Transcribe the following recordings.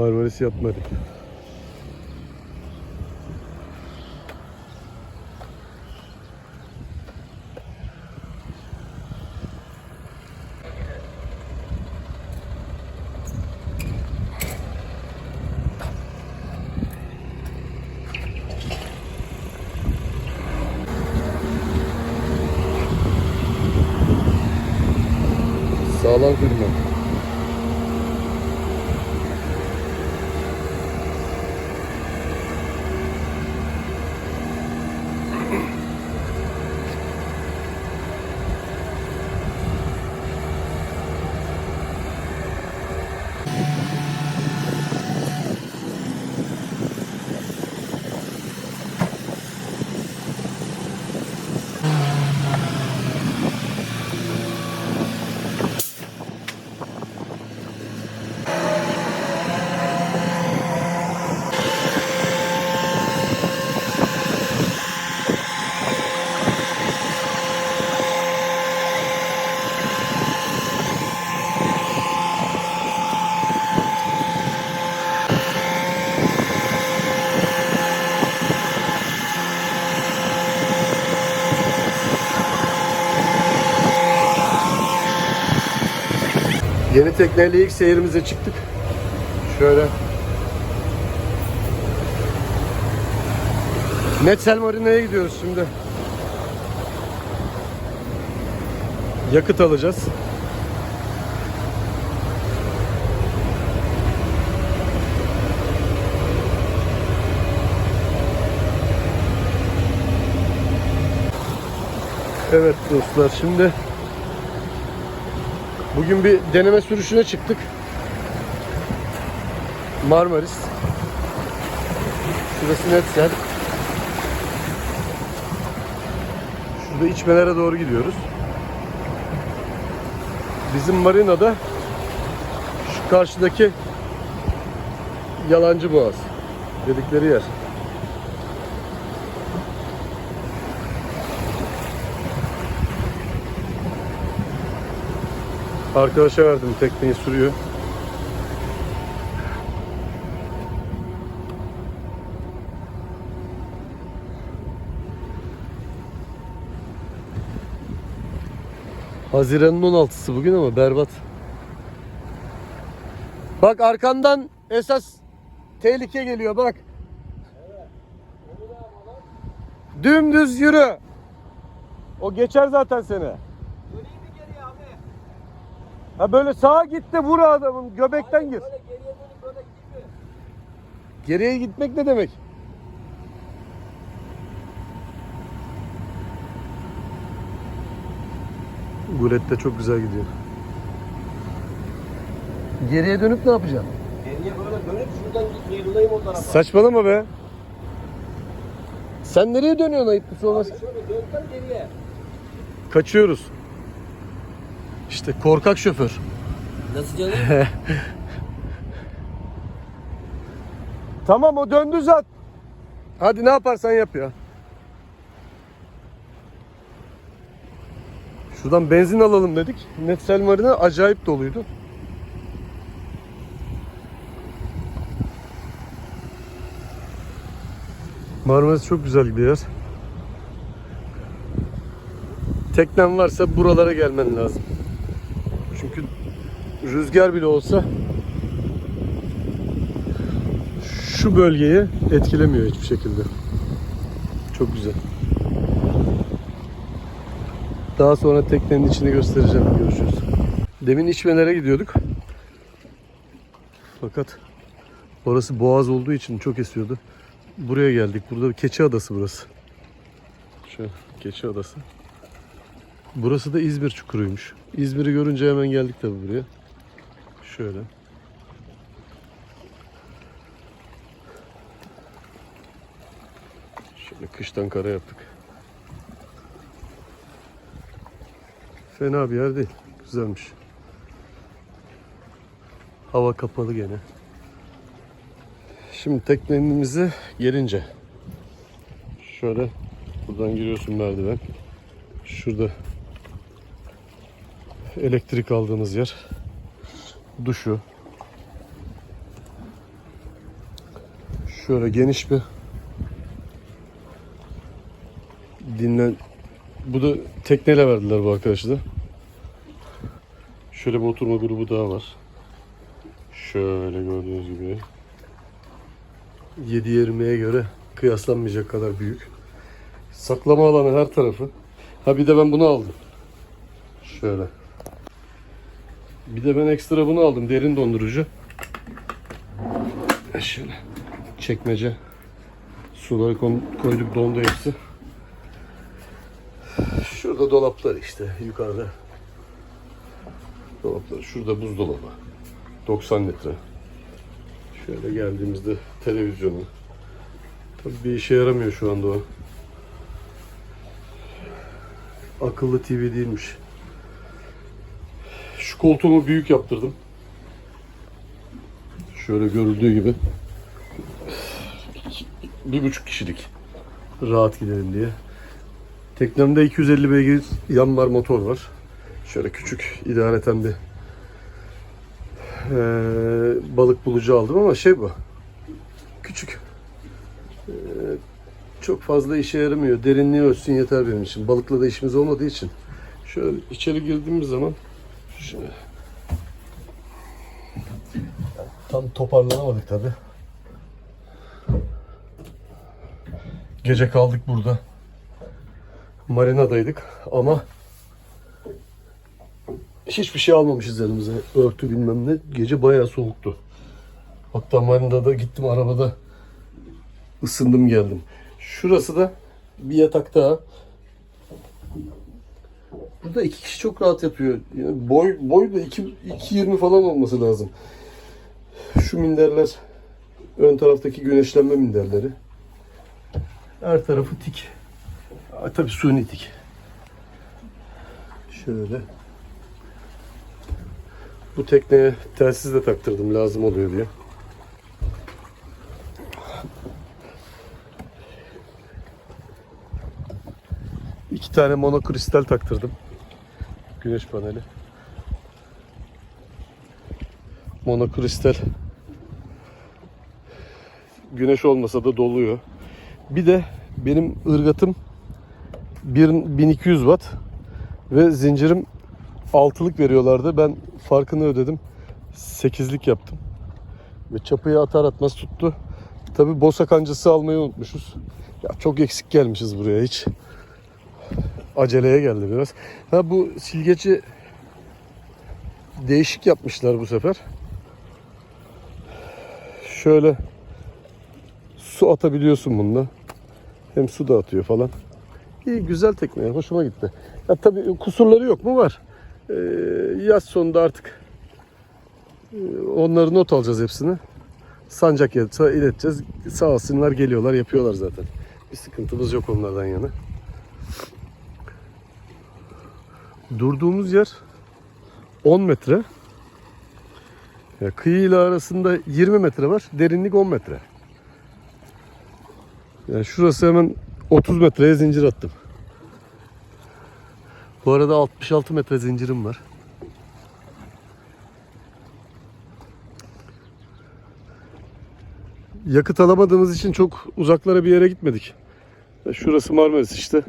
Marmaris yapmadı. Sağlam firma. Yeni tekneyle ilk seyirimize çıktık. Şöyle. Netsel Marina'ya gidiyoruz şimdi. Yakıt alacağız. Evet dostlar şimdi Bugün bir deneme sürüşüne çıktık. Marmaris. Şurası Netsel. Şurada içmelere doğru gidiyoruz. Bizim marinada şu karşıdaki Yalancı Boğaz dedikleri yer. Arkadaşa verdim tekneyi sürüyor. Haziran'ın 16'sı bugün ama berbat. Bak arkandan esas tehlike geliyor bak. Dümdüz yürü. O geçer zaten seni. Ha böyle sağa git de vur adamın göbekten gir. Böyle geriye dönüp böyle gibi. Geriye gitmek ne demek? Gulet de çok güzel gidiyor. Geriye dönüp ne yapacağım? Geriye böyle dönüp şuradan yırılayım o tarafa. Saçmalama be. Sen nereye dönüyorsun ayıplısı olmaz? Abi şöyle dönsem geriye. Kaçıyoruz. İşte korkak şoför. Nasıl canım? Tamam o döndü zat. Hadi ne yaparsan yap ya. Şuradan benzin alalım dedik. Netsel Marina acayip doluydu. Marmaris çok güzel bir yer. Teknen varsa buralara gelmen lazım. Rüzgar bile olsa şu bölgeyi etkilemiyor hiçbir şekilde. Çok güzel. Daha sonra teknenin içini göstereceğim. Görüşürüz. Demin içmelere gidiyorduk. Fakat orası boğaz olduğu için çok esiyordu. Buraya geldik. Burada bir keçi adası burası. Şu keçi adası. Burası da İzmir çukuruymuş. İzmir'i görünce hemen geldik tabii buraya. Şöyle. Şöyle kıştan kara yaptık. Fena bir yer değil. Güzelmiş. Hava kapalı gene. Şimdi teknemize gelince şöyle buradan giriyorsun merdiven. Şurada elektrik aldığımız yer. Duşu. Şöyle geniş bir dinlen bu da tekneyle verdiler bu arkadaşlar. Şöyle bir oturma grubu daha var. Şöyle gördüğünüz gibi. 7-20'ye göre kıyaslanmayacak kadar büyük. Saklama alanı her tarafı. Ha bir de ben bunu aldım. Şöyle. Bir de ben ekstra bunu aldım. Derin dondurucu. Şöyle. Çekmece. Suları koyduk dondu hepsi. Şurada dolaplar işte yukarıda. Dolaplar. Şurada buzdolabı. 90 litre. Şöyle geldiğimizde televizyonu. Tabii bir işe yaramıyor şu anda o. Akıllı TV değilmiş. Şu koltuğumu büyük yaptırdım. Şöyle görüldüğü gibi. Bir buçuk kişilik. Rahat gidelim diye. Teknemde 250 beygir yan var motor var. Şöyle küçük idareten bir eee, balık bulucu aldım ama şey bu. Küçük. Eee, çok fazla işe yaramıyor. Derinliği ölçsün yeter benim için. Balıkla da işimiz olmadığı için. Şöyle içeri girdiğimiz zaman Tam toparlanamadık tabi. Gece kaldık burada. Marinadaydık ama hiçbir şey almamışız elimize. Örtü bilmem ne. Gece bayağı soğuktu. Hatta marinada gittim arabada ısındım geldim. Şurası da bir yatak daha. Burada iki kişi çok rahat yatıyor. Yani boy boy da 2 2.20 falan olması lazım. Şu minderler ön taraftaki güneşlenme minderleri. Her tarafı tik. Tabii suni tik. Şöyle. Bu tekneye telsiz de taktırdım lazım oluyor diye. İki tane monokristal taktırdım. Güneş paneli. Monokristal. Güneş olmasa da doluyor. Bir de benim ırgatım bir- 1200 watt ve zincirim altılık veriyorlardı. Ben farkını ödedim. 8'lik yaptım. Ve çapıyı atar atmaz tuttu. Tabi bosa kancası almayı unutmuşuz. Ya çok eksik gelmişiz buraya hiç. Aceleye geldi biraz. Ha bu silgeci değişik yapmışlar bu sefer. Şöyle su atabiliyorsun bununla. Hem su da atıyor falan. İyi güzel tekne. Hoşuma gitti. Ya tabii kusurları yok mu? Var. Ee, yaz sonunda artık e, onları not alacağız hepsini. Sancak yatsa ileteceğiz. Sağ olsunlar geliyorlar yapıyorlar zaten. Bir sıkıntımız yok onlardan yana. Durduğumuz yer 10 metre. Kıyı ile arasında 20 metre var. Derinlik 10 metre. Yani şurası hemen 30 metreye zincir attım. Bu arada 66 metre zincirim var. Yakıt alamadığımız için çok uzaklara bir yere gitmedik. Şurası Marmaris işte.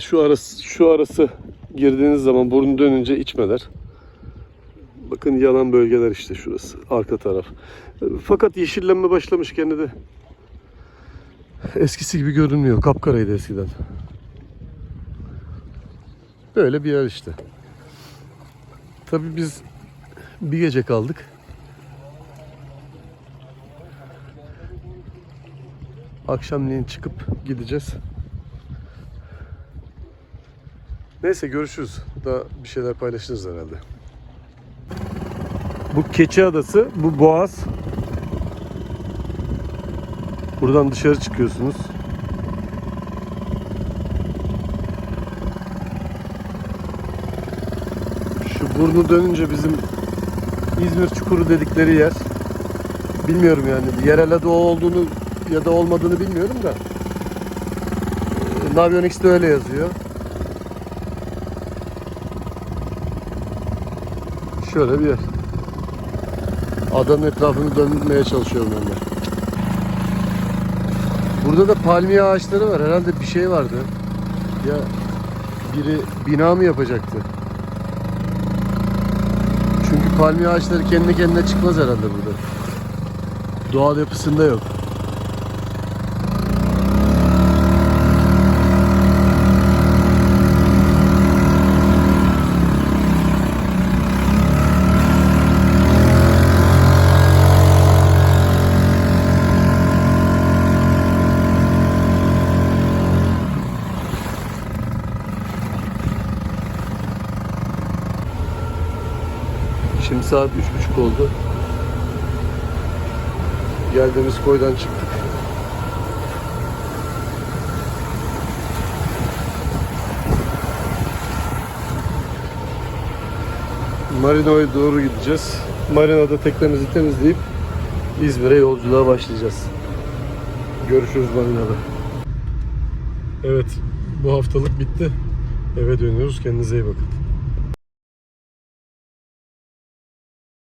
Şu arası şu arası girdiğiniz zaman burnu dönünce içmeler. Bakın yanan bölgeler işte şurası. Arka taraf. Fakat yeşillenme başlamış gene de. Eskisi gibi görünmüyor. Kapkaraydı eskiden. Böyle bir yer işte. Tabii biz bir gece kaldık. Akşamleyin çıkıp gideceğiz. Neyse görüşürüz. Daha bir şeyler paylaşırız herhalde. Bu Keçi Adası, bu Boğaz. Buradan dışarı çıkıyorsunuz. Şu burnu dönünce bizim İzmir Çukuru dedikleri yer. Bilmiyorum yani. Yerel adı o olduğunu ya da olmadığını bilmiyorum da. Ee, Navionics'te öyle yazıyor. Şöyle bir yer. Adanın etrafını dönmeye çalışıyorum ben de. Burada da palmiye ağaçları var. Herhalde bir şey vardı. Ya biri bina mı yapacaktı? Çünkü palmiye ağaçları kendi kendine çıkmaz herhalde burada. Doğal yapısında yok. Saat üç buçuk oldu. Geldiğimiz koydan çıktık. Marino'ya doğru gideceğiz. Marina'da teknemizi temizleyip İzmir'e yolculuğa başlayacağız. Görüşürüz Marina'da. Evet, bu haftalık bitti. Eve dönüyoruz. Kendinize iyi bakın.